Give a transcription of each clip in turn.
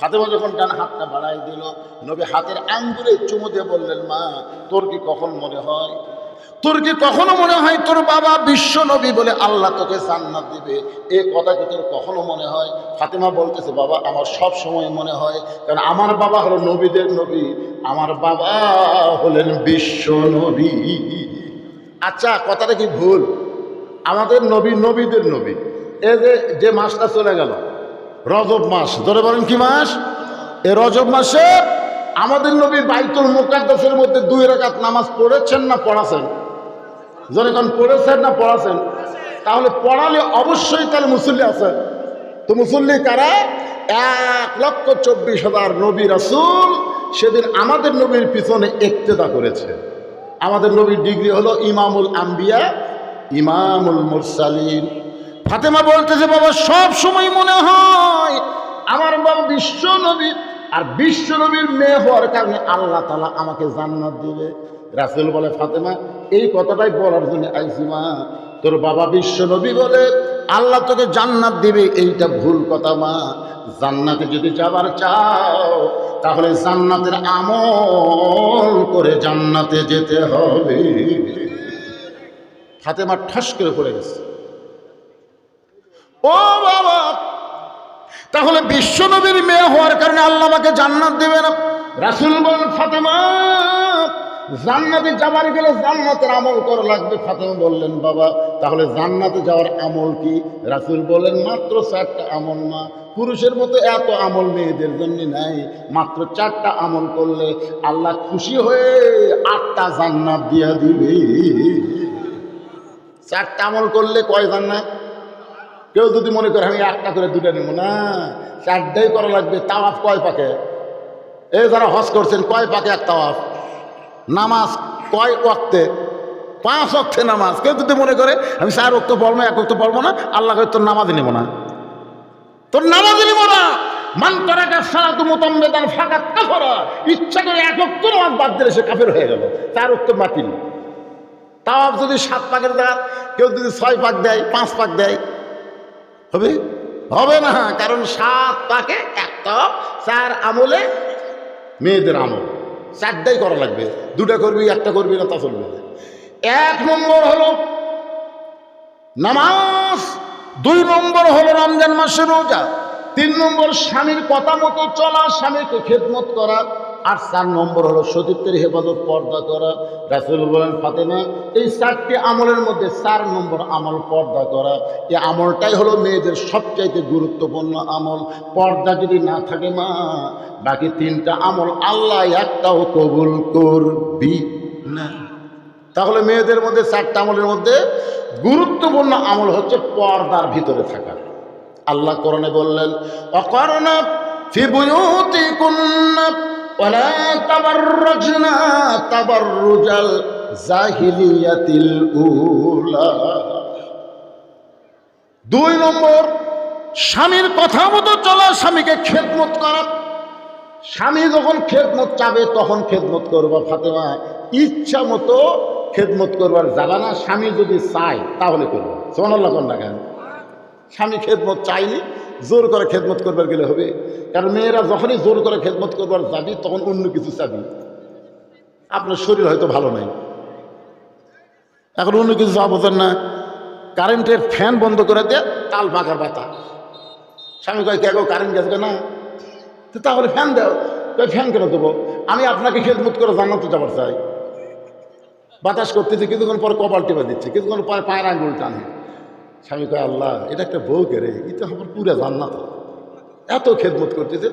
ফাতেমা যখন ডান হাতটা বাড়াই দিল, নবী হাতের আঙ্গুলে চুমু দিয়ে বললেন, মা, তোর কি কখন মনে হয়? তোর কি কখনো মনে হয় তোর বাবা বিশ্ব নবী বলে আল্লাহ তোকে জান্নাত দিবে? এ কথা কি তোর কখনো মনে হয়? ফাতেমা বলতেছে, বাবা, আমার সব সময় মনে হয়, কারণ আমার বাবা হলো নবীদের নবী, আমার বাবা হলেন বিশ্ব নবী। আচ্ছা কথাটা কি ভুল? আমাদের নবী নবীদের নবী। এ যে যে মাসটা চলে গেল রজব মাস ধরে বলেন কি মাস? এ রজব মাসে আমাদের নবী বাইতুল মুকাদ্দাসের মধ্যে দুই রাকাত নামাজ পড়েছেন না পড়াছেন? যখন পড়েছেন না পড়াছেন? তাহলে পড়ালে অবশ্যই তার মুসল্লি আছে। তো মুসল্লি কারা? এক লক্ষ চব্বিশ হাজার নবী রাসুল সেদিন আমাদের নবীর পিছনে একতেদা করেছে। আমাদের নবীর ডিগ্রি হলো ইমামুল আম্বিয়া, ইমামুল মুরসালিন। ফাতেমা বলতেছে বাবা, সব সময় মনে হয় আমার বাবা বিশ্ব নবী আর বিশ্ব নবীর মেয়ে হওয়ার কারণে আল্লাহ তালা আমাকে জান্নাত দিবে। রাসেল বলে, ফাতেমা, এই কথাটাই বলার জন্য আইসি মা। তোর বাবা বিশ্ব নবী বলে আল্লাহ তোকে জান্নাত দিবে, এইটা ভুল কথা মা। জান্নাতে যদি যাবার চাও, তাহলে জান্নাতের আমল করে জান্নাতে যেতে হবে। ফাতেমা ঠাস করে পড়ে গেছে। ও বাবা! তাহলে বিশ্ব নবীর মেয়ে হওয়ার কারণে আল্লাহ আমাকে জান্নাত দেবে না। রাসুল বলেন, ফাতেমা, জান্নাতে যাবার গেলে জান্নাতের আমল করা লাগবে। ফাতেমা বললেন, বাবা, তাহলে জান্নাতে যাওয়ার আমল কি? রাসুল বলেন, মাত্র চারটা আমল না। পুরুষের মতো এত আমল মেয়েদের জন্য নাই। মাত্র চারটা আমল করলে আল্লাহ খুশি হয়ে আটটা জান্নাত দিয়া দিবে। চারটা আমল করলে কয় জান্নাত? কেউ যদি মনে করে আমি একটা করে দুটা নেব, না, চারটাই করা লাগবে, তাওয়াফ কয় পাকে? এই যারা হজ করছেন, কয় পাকে এক তাওয়াফ? নামাজ কয় ওয়াক্তে? পাঁচ অক্টে নামাজ। কেউ যদি মনে করে, আমি চার অক্ত পড়ব, এক অক্ত পড়ব না, আল্লাহ কয়, তোর নামাজ নেব না। তোর নামাজ নেব না। মান তারাকা সালাত মোতাম্বেদান ফাঁকাত কাফারা। ইচ্ছা করে এক অক্ত নামাজ বাদ দিলে সে কাফের হয়ে গেল। চার অক্ত বাতিল। তাওয়াফ যদি সাত পাকের দেয় কেউ যদি ছয় পাক দেয়, পাঁচ পাক দেয় হবে হবে না, কারণ সাত পাকে একটা চার আমলে মেয়েদের আমল চারটাই করা লাগবে, দুটা করবি, একটা করবি না তা চলবে না। এক নম্বর হলো নামাজ, দুই নম্বর হলো রমজান মাসের রোজা, তিন নম্বর স্বামীর কথা মতো চলা, স্বামীকে খেদমত করা আর চার নম্বর হলো সতীত্বের হেফাজত পর্দা করা। রাসুল বলেন, ফাতেমা, এই চারটি আমলের মধ্যে চার নম্বর আমল পর্দা করা। এই আমলটাই হলো মেয়েদের সবচাইতে গুরুত্বপূর্ণ আমল। পর্দা যদি না থাকে মা, বাকি তিনটা আমল আল্লাহ একটাও কবুল করবি না। তাহলে মেয়েদের মধ্যে চারটা আমলের মধ্যে গুরুত্বপূর্ণ আমল হচ্ছে পর্দার ভিতরে থাকা। আল্লাহ করণে বললেন অকরণা ফি বুয়ুতিকুন্না তাবাররুজাল জাহিলিয়াতিল উলা। দুই নম্বর, স্বামীর কথা মতো চলা স্বামীকে খেদমত করা। স্বামী যখন খেদমত চাবে, তখন খেদমত করবা ফাতেমা। ইচ্ছা মতো খেদমত করবার যাবা না। স্বামী যদি চায়, তাহলে করব। সোনাল্লাহ কন্যা কেন? স্বামী খেদমত চাইনি, জোর করে খেদমত করবার গেলে হবে। কারণ মেয়েরা যখনই জোর করে খেদমত করবার যাবি, তখন অন্য কিছু চাবি। আপনার শরীর হয়তো ভালো নাই। এখন অন্য কিছু চাওয়া বোঝেন না। কারেন্টের ফ্যান বন্ধ করে দিয়ে তাল পাকার বাতা স্বামী কয়, কে গো, কারেন্ট গেছে না তো তাহলে ফ্যান দাও। কই ফ্যান কেন দেবো? আমি আপনাকে খেদমত করে জানাতে যাবার চাই। বাতাস করতেছে, কিছুক্ষণ পরে কপাল টেপে দিচ্ছে, কিছুক্ষণ পরে পায়ের আঙ্গুল টানে। স্বামী কয়, আল্লাহ, এটা একটা বউ কে রে? এটা আমার পুরা জান্নাত। এত খেদমত করতেছে।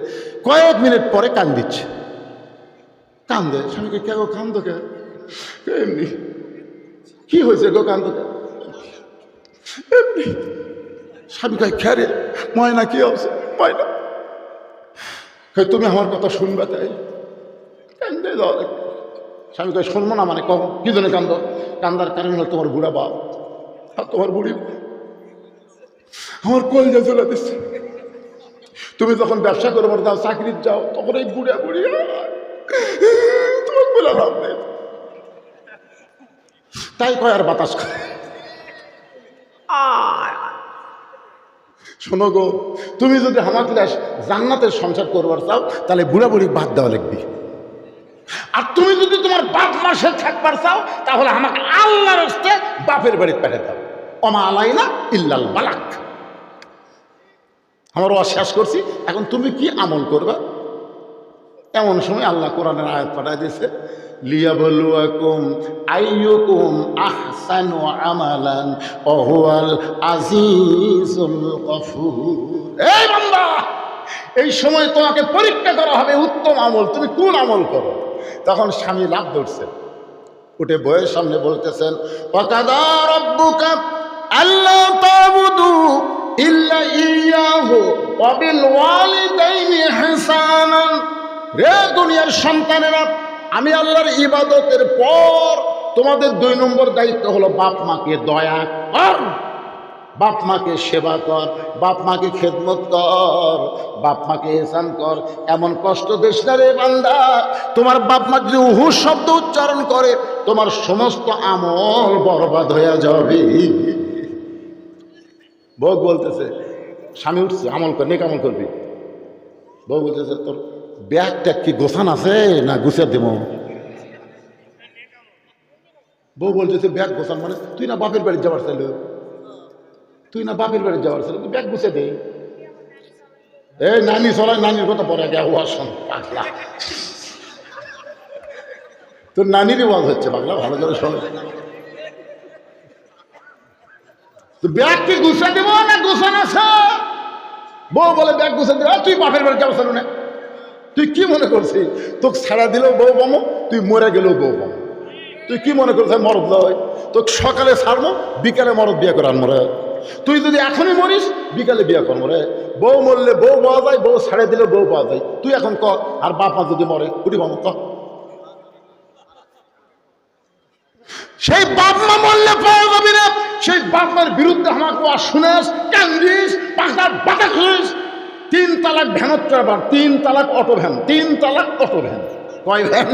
কয়েক মিনিট পরে কান দিচ্ছে। কান দে স্বামীকে কে গো কান তো কে এমনি। কি হয়েছে গো কান তো কে? এমনি। স্বামী কয় খেরে ময়না কি অবস্থা? ময়না। তুমি আমার কথা শুনবে তাই। কান্দে দাও স্বামী কই শুনব না মানে কখন? কি জন্য কান্দ? কান্দার কারণ হলো তোমার বুড়া বাপ। আর তোমার বুড়ি আমার কলজা চলে দিচ্ছে তুমি যখন ব্যবসা করবার যাও চাকরির যাও। তখন এই বুড়া বুড়ি তোমার বলে লাভ নেই। তাই কয় আর বাতাস। শোনো গো তুমি যদি আমাকে জান্নাতের সংসার করবার চাও তাহলে বুড়া বুড়ি বাদ দেওয়া লাগবে। আর তুমি যদি তোমার বাপ মাসে থাকবার চাও তাহলে আমাকে আল্লাহর বাপের বাড়ি পেটে দাও। অমা আলাই না ইল্লাল বালাক আমার ওয়াজ শেষ করছি। এখন তুমি কি আমল করবে? এমন সময় আল্লাহ কোরআনের আয়াত পাঠায় দিয়েছে আমালান এই এই সময় তোমাকে পরীক্ষা করা হবে উত্তম আমল, তুমি কোন আমল করো? তখন স্বামী লাভ ধরছে, উঠে বইয়ের সামনে বলতেছেন, ওয়াকাদা রব্বুকা আল্লাহ তাবুদু ইল্লা ইয়াহু ওয়া বিল ওয়ালিদাইনি ইহসানান। রে দুনিয়ার সন্তানেরা, আমি আল্লাহর ইবাদতের পর তোমাদের দুই নম্বর দায়িত্ব হলো বাপ মাকে দয়া কর, বাপ মাকে সেবা কর, বাপ মাকে খেদমত কর, বাপ মাকে এসান কর। এমন কষ্ট দেশ না রে বান্দা, তোমার বাপ মা যদি উহু শব্দ উচ্চারণ করে, তোমার সমস্ত আমল বরবাদ হয়ে যাবে। বউ বলতেছে, স্বামী উঠছে, আমল কর, নেক করবি। বউ বলতেছে, তোর ব্যাগ ব্যাগটা কি গোছান আছে না গুছিয়ে দেব? বউ বলতেছে, ব্যাগ গোছান মানে তুই না বাপের বাড়ি যাওয়ার চাইল তুই না বাপের বাড়ি যাওয়ার ছিল, তুই ব্যাগ গুছিয়ে দে। এই নানি চলায় নানির কথা পরে আগে ওয়াজ শোন পাগলা। তোর নানিরই ওয়াজ হচ্ছে, পাগলা, ভালো করে শোন। তো ব্যাগ কি গুছিয়ে দেবো না গোছান আছে বউ বলে, ব্যাগ গুছিয়ে দেবো তুই বাপের বাড়ি ছিল না তুই কি মনে করছিস? তোকে ছাড়া দিলেও বউ পামো তুই মরে গেলেও বউ পামো তুই কি মনে করছিস? মরদ লয়। তোকে সকালে ছাড়বো, বিকালে মরদ বিয়ে করার মরে। তুই যদি এখনই মরিস, বিকালে বিয়ে কর মরে। বউ মরলে বউ পাওয়া যায়, বউ ছেড়ে দিলে বউ পাওয়া যায়। তুই এখন ক, আর বাপ যদি মরে কুটি পাবো ক। সেই বাপ মা মরলে পাওয়া যাবি সেই বাপ মার বিরুদ্ধে আমাকে আর শুনেস, কান্দিস পাখার বাটা খুঁজিস তিন তালাক ভ্যানত চারবার তিন তালাক অটো ভ্যান, তিন তালাক অটো ভ্যান। কয় ভ্যান?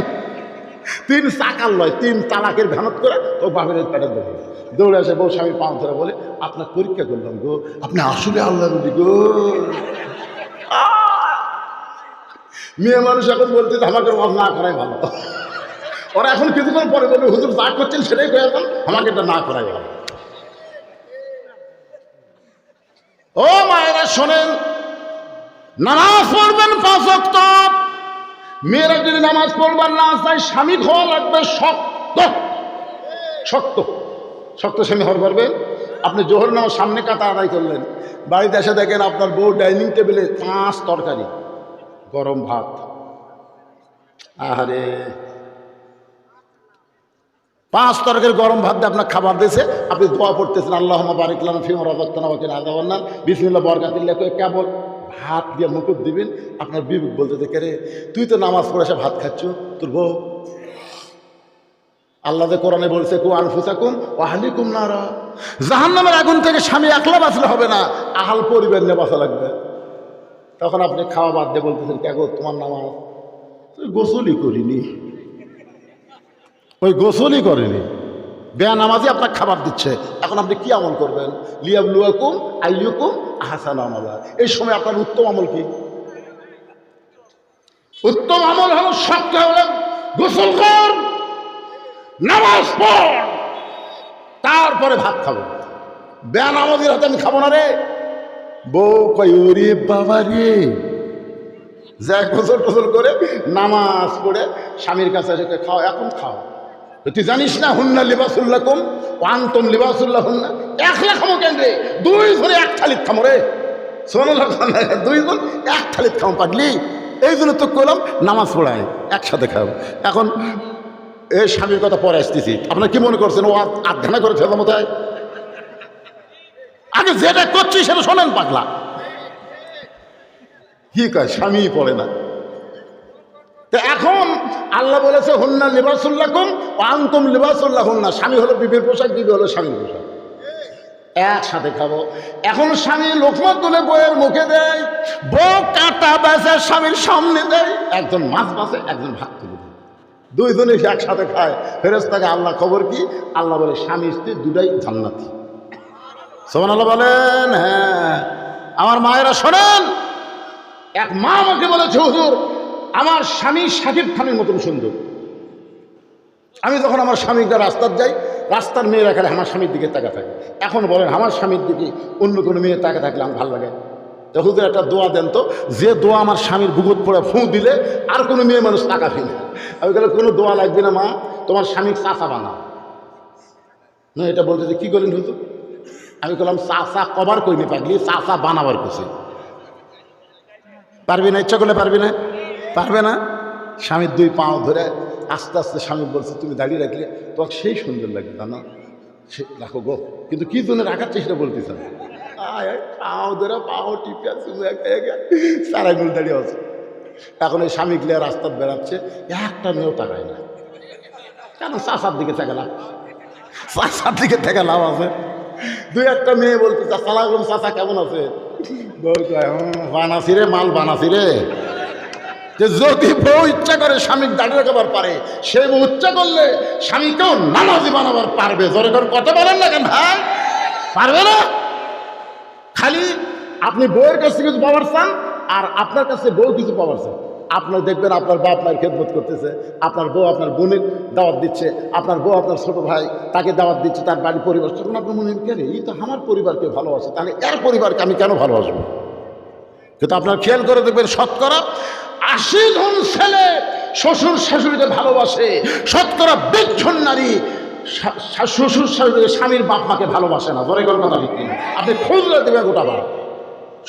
তিন চাকার লয়, তিন তালাকের ভ্যানত করে ও বাপের পেটে দেবে দৌড়ে আসে বউ স্বামী পাঁচ ধরে বলে, আপনার পরীক্ষা করলাম গো, আপনি আসলে আল্লাহ রবি গো। মেয়ে মানুষ এখন বলতে, আমাকে ওয়াজ না করাই ভালো। ওরা এখন কিছুক্ষণ পরে বলবে, হুজুর যা করছেন সেটাই করে আমাকে এটা না করাই ভালো। ও মায়েরা শোনেন, নামাজ পড়বেন পাঁচ ওয়াক্ত, মেয়েরা যদি নামাজ পড়বার না চায়, স্বামী খাওয়া লাগবে শক্ত শক্ত শক্ত স্বামী হওয়ার পারবে আপনি জোহর নামাজ সামনে কাতা আদায় করলেন, বাড়িতে এসে দেখেন আপনার বউ ডাইনিং টেবিলে পাঁচ তরকারি, গরম ভাত। আহারে পাঁচ তরকের গরম ভাত দিয়ে আপনার খাবার দিয়েছে। আপনি দোয়া পড়তেছেন আল্লাহ বারিকলাম ফিমর অবস্থানাবাকিন আদাবান্নার বিসমিল্লা বরকাতিল্লা করে কেবল ভাত দিয়ে মুকুট দিবেন? আপনার বিবেক বলতে দেখে রে, তুই তো নামাজ পড়ে এসে ভাত খাচ্ছ, তোর বউ? আল্লাহ কোরআনে বলছে, কু আনফুসাকুম ওয়াহালিকুম নারা। জাহান্নামের আগুন থেকে স্বামী একলা বাঁচলে হবে না, আহাল পরিবার নিয়ে বাঁচা লাগবে। তখন আপনি খাওয়া বাদ দিয়ে বলতেছেন কে গো তোমার নামাজ তুই গোসলই করিনি। ওই গোসলই করেনি। বেয়া নামাজি আপনার খাবার দিচ্ছে। এখন আপনি কি আমল করবেন? লিয়াবলুয়াকুম আইয়ুকুম আহসান আমলা। এই সময় আপনার উত্তম আমল কি? উত্তম আমল হলো সবটা হলো গোসল কর, নামাজ তারপরে ভাত খাব। বেয়া নামাজির হাতে আমি খাব না রে। বউ কই ওরে বাবা রে। যা গোসল টোসল করে নামাজ পড়ে স্বামীর কাছে এসে খাও, এখন খাও। তুই জানিস না হুন্না লিবাসুল্লাহ কম ওয়ান্তম লিবাসুল্লাহ হুন্না একলা খামো কেন রে দুই জনে এক থালিত খামো রে। দুই জন এক থালিত খামো পাগলি। এই জন্য তো করলাম নামাজ পড়ায়, একসাথে খাব এখন এই স্বামীর কথা পরে আসতেছি। আপনার কি মনে করছেন ও আধ্যানা করে ফেলার মতো আগে যেটা করছি সেটা শোনেন পাগলা। কি কয় স্বামী পড়ে না। তো এখন আল্লাহ বলেছে, হুন্না লিবাসুল্লাকুম আন্তম লিবাসুল্লাহ হুন্না স্বামী হলো বিবির পোশাক, বিবি হলো স্বামীর পোশাক। একসাথে খাব। এখন স্বামী লোকমা তুলে বইয়ের মুখে দেয়, বউ কাটা বেসে স্বামীর সামনে দেয়, একজন মাছ বাসে একজন ভাত তুলে দেয়। দুইজনে একসাথে খায়। ফেরেস্তাকে আল্লাহ খবর কি? আল্লাহ বলে, স্বামী, স্ত্রী দুটাই জান্নাতি। সোমান আল্লাহ বলেন হ্যাঁ। আমার মায়েরা শোনেন, এক মা আমাকে বলেছে, হুজুর আমার স্বামী সাকিব খানের মতন সুন্দর। আমি যখন আমার স্বামীকে রাস্তার যাই, রাস্তার মেয়েরা খালি আমার স্বামীর দিকে তাকা থাকে। এখন বলেন, আমার স্বামীর দিকে অন্য কোনো মেয়ে তাকা থাকলে আমার ভালো লাগে? তো হুজুর, একটা দোয়া দেন তো, যে দোয়া আমার স্বামীর বুকুত পড়ে ফুঁ দিলে আর কোনো মেয়ে মানুষ তাকাবে ফেলে আমি বলে কোনো দোয়া লাগবে না মা, তোমার স্বামীর চাচা বানাও। না, এটা বলতে যে কী করেন হুজুর? আমি বললাম, চাচা কবার কইনি পাগলি, চাচা বানাবার কিছু পারবি না, ইচ্ছা করলে পারবি না। পারবে না? স্বামীর দুই পাও ধরে আস্তে আস্তে স্বামী বলছে, তুমি দাঁড়িয়ে রাখলে তোমার সেই সুন্দর লাগবে, জানো? সে রাখো গো, কিন্তু কি জন্য রাখার চেষ্টা বলতেছে না। পাও ধরে, পাও টিপে তুমি একা একা দাঁড়িয়ে আছে। এখন ওই স্বামী গিয়ে রাস্তার বেড়াচ্ছে, একটা মেয়েও তাকায় না। কেন চাষার দিকে থেকে লাভ চাষার দিকে থেকে লাভ আছে। দুই একটা মেয়ে বলতে সালাম চাষা কেমন আছে বানাসি রে, মাল বানাসি রে। যে যদি বউ ইচ্ছা করে স্বামীর দাঁড়িয়ে রাখাবার পারে, সে বউ ইচ্ছা করলে স্বামীকেও নামাজি বানাবার পারবে। জোরে করে কথা বলেন না কেন ভাই? পারবে না? খালি আপনি বউয়ের কাছ কিছু পাওয়ার চান, আর আপনার কাছে বউ কিছু পাওয়ার চান। আপনার দেখবেন আপনার বাপ মায়ের খেদমত করতেছে, আপনার বউ আপনার বোনের দাওয়াত দিচ্ছে, আপনার বউ আপনার ছোট ভাই তাকে দাওয়াত দিচ্ছে, তার বাড়ি পরিবার। তখন আপনার মনে কেন এই তো আমার পরিবারকে ভালোবাসে, তাহলে এর পরিবারকে আমি কেন ভালোবাসবো? কিন্তু আপনার খেয়াল করে দেখবেন, শতকরা আশি জন ছেলে শ্বশুর শাশুড়িকে ভালোবাসে, শতকরা বিক্ষণ নারী শ্বশুর শাশুড়িকে, স্বামীর বাপ মাকে ভালোবাসে না। ধরে গেল কথা ঠিক কিনা? আপনি খুঁজলে দেবেন গোটা বার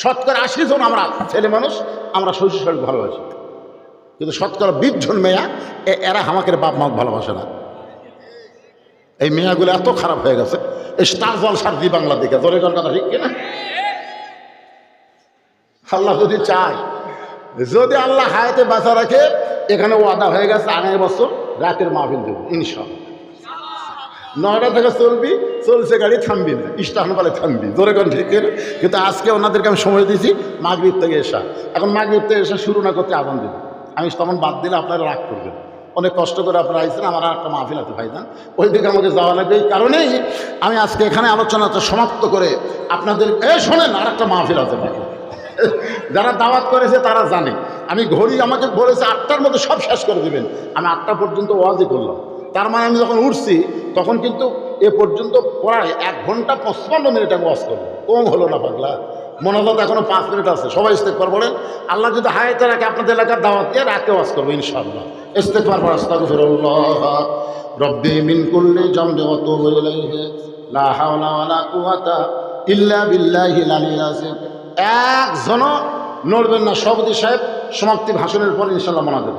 শতকরা আশি জন আমরা ছেলে মানুষ, আমরা শ্বশুর শাশুড়ি ভালোবাসি। কিন্তু শতকরা বিশ মেয়া এরা আমাকে বাপ মাকে ভালোবাসে না। এই মেয়াগুলো এত খারাপ হয়ে গেছে, এই স্টার জলসার দি বাংলা দিকে। গেল কথা ঠিক কিনা? আল্লাহ যদি চায় যদি আল্লাহ হায়াতে বাঁচা রাখে, এখানে ওয়াদা হয়ে গেছে আগামী বছর রাতের মাহফিল দেবো ইনশাল্লাহ নয়টা থেকে চলবি, চলছে গাড়ি, থামবি না স্টেশন বলে থামবি, জোরে কোন ঠিক? কিন্তু আজকে ওনাদেরকে আমি সময় দিয়েছি মাগরীব থেকে এসা। এখন মাগরীব থেকে এসে শুরু না করতে আগুন দেবে। আমি তখন বাদ দিলে আপনারা রাগ করবেন। অনেক কষ্ট করে আপনারা আইসেন আমার একটা মাহফিল আছে ভাই ভাইজান। ওই দিকে আমাকে যাওয়া লাগবে, এই কারণেই আমি আজকে এখানে আলোচনাটা সমাপ্ত করে আপনাদের এ শোনেন, আর একটা মাহফিল আছে ভাই যারা দাওয়াত করেছে তারা জানে। আমি ঘড়ি আমাকে বলেছে, আটটার মধ্যে সব শেষ করে দিবেন। আমি আটটা পর্যন্ত ওয়াজই করলাম। তার মানে আমি যখন উঠছি, তখন কিন্তু এ পর্যন্ত প্রায় এক ঘণ্টা পঁচপান্ন মিনিট আমি ওয়াজ করব কম হলো না পাগলা। মনোজাত এখনও পাঁচ মিনিট আছে। সবাই ইস্তেকবার বলেন। আল্লাহ যদি হায়াতে রাখে, আপনাদের এলাকার দাওয়াত দিয়ে রাতে ওয়াজ করব ইনশাআল্লাহ। ইস্তেকবার পর আস্তাগফিরুল্লাহ। রব্বি মিন কুল্লি জামবি ওয়া তুবু ইলাইহি। লা হাওলা ওয়ালা কুওয়াতা ইল্লা বিল্লাহিল একজনও নড়বেন না। সভাপতি সাহেব সমাপ্তি ভাষণের পর ইনশাল্লাহ মনাতে